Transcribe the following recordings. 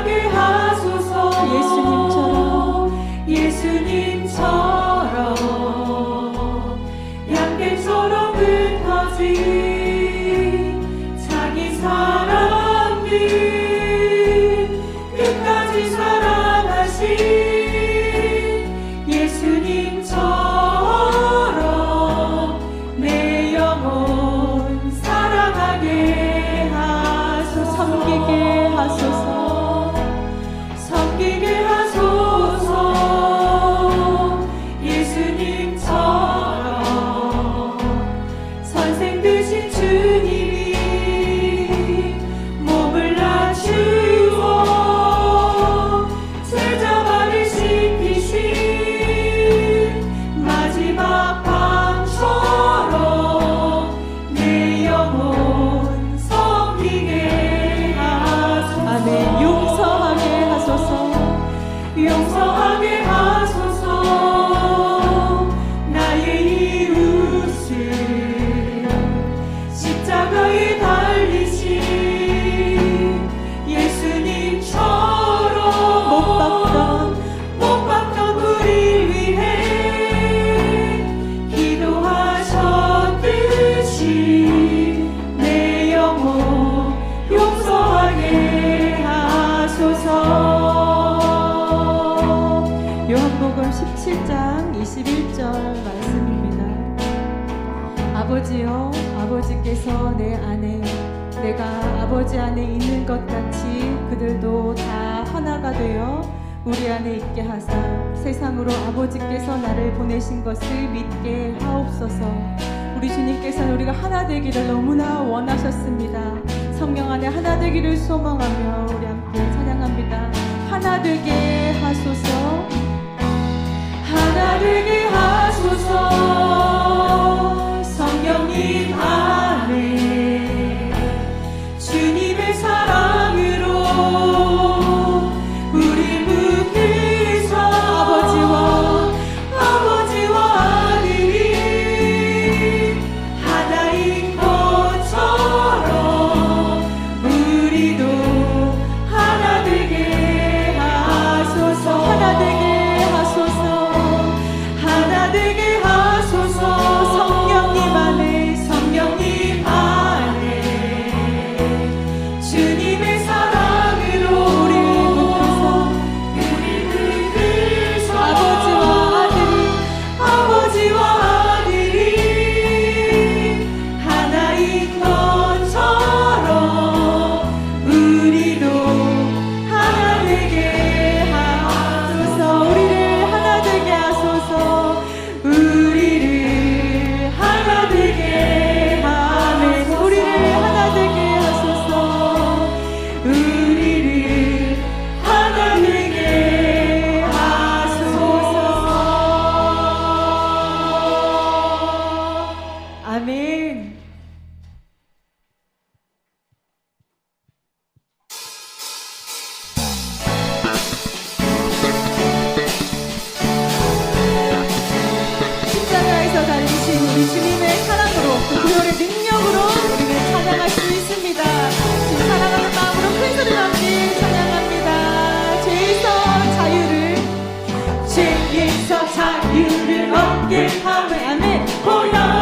again. 아버지여 아버지께서 내 안에 내가 아버지 안에 있는 것 같이 그들도 다 하나가 되어 우리 안에 있게 하사 세상으로 아버지께서 나를 보내신 것을 믿게 하옵소서. 우리 주님께서는 우리가 하나 되기를 너무나 원하셨습니다. 성령 안에 하나 되기를 소망하며 우리 함께 찬양합니다. 하나 되기 Hare Hare Hare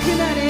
Him at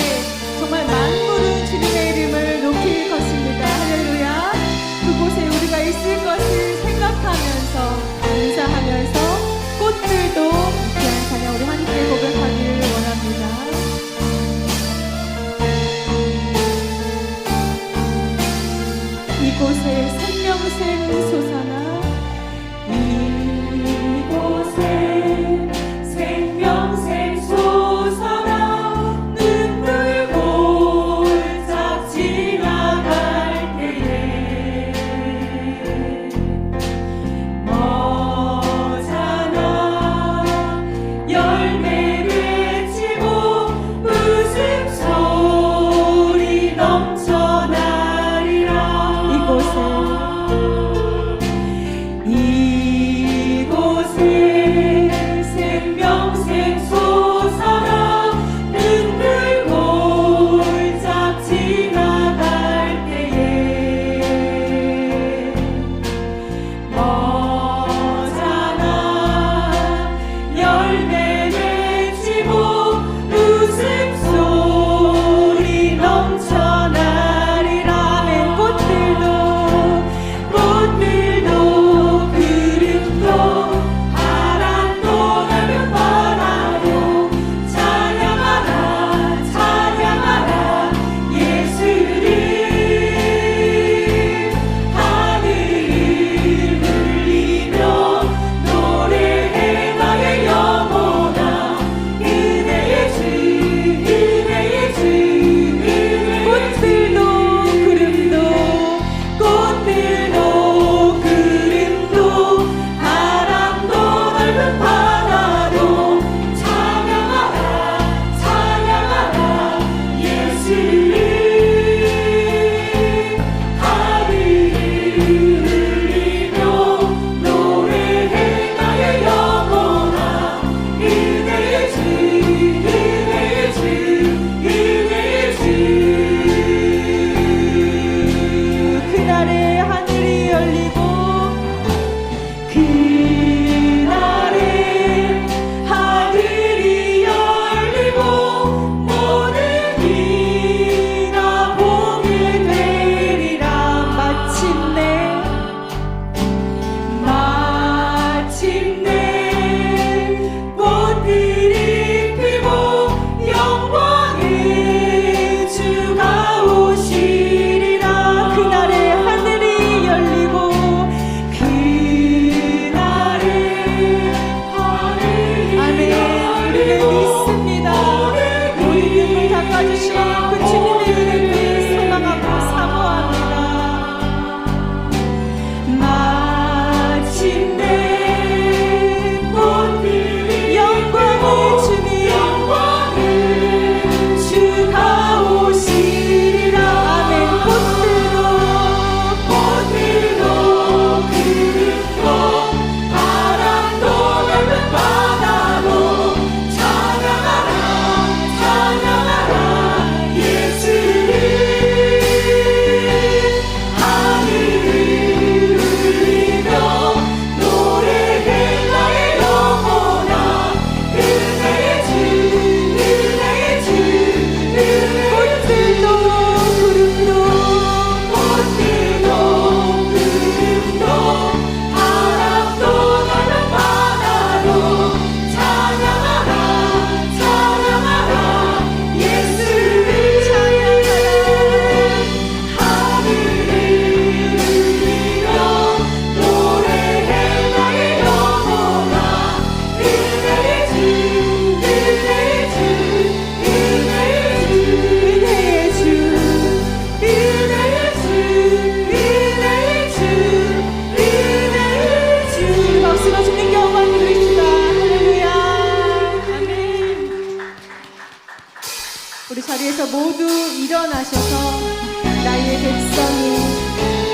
우리 자리에서 모두 일어나셔서 나의 백성이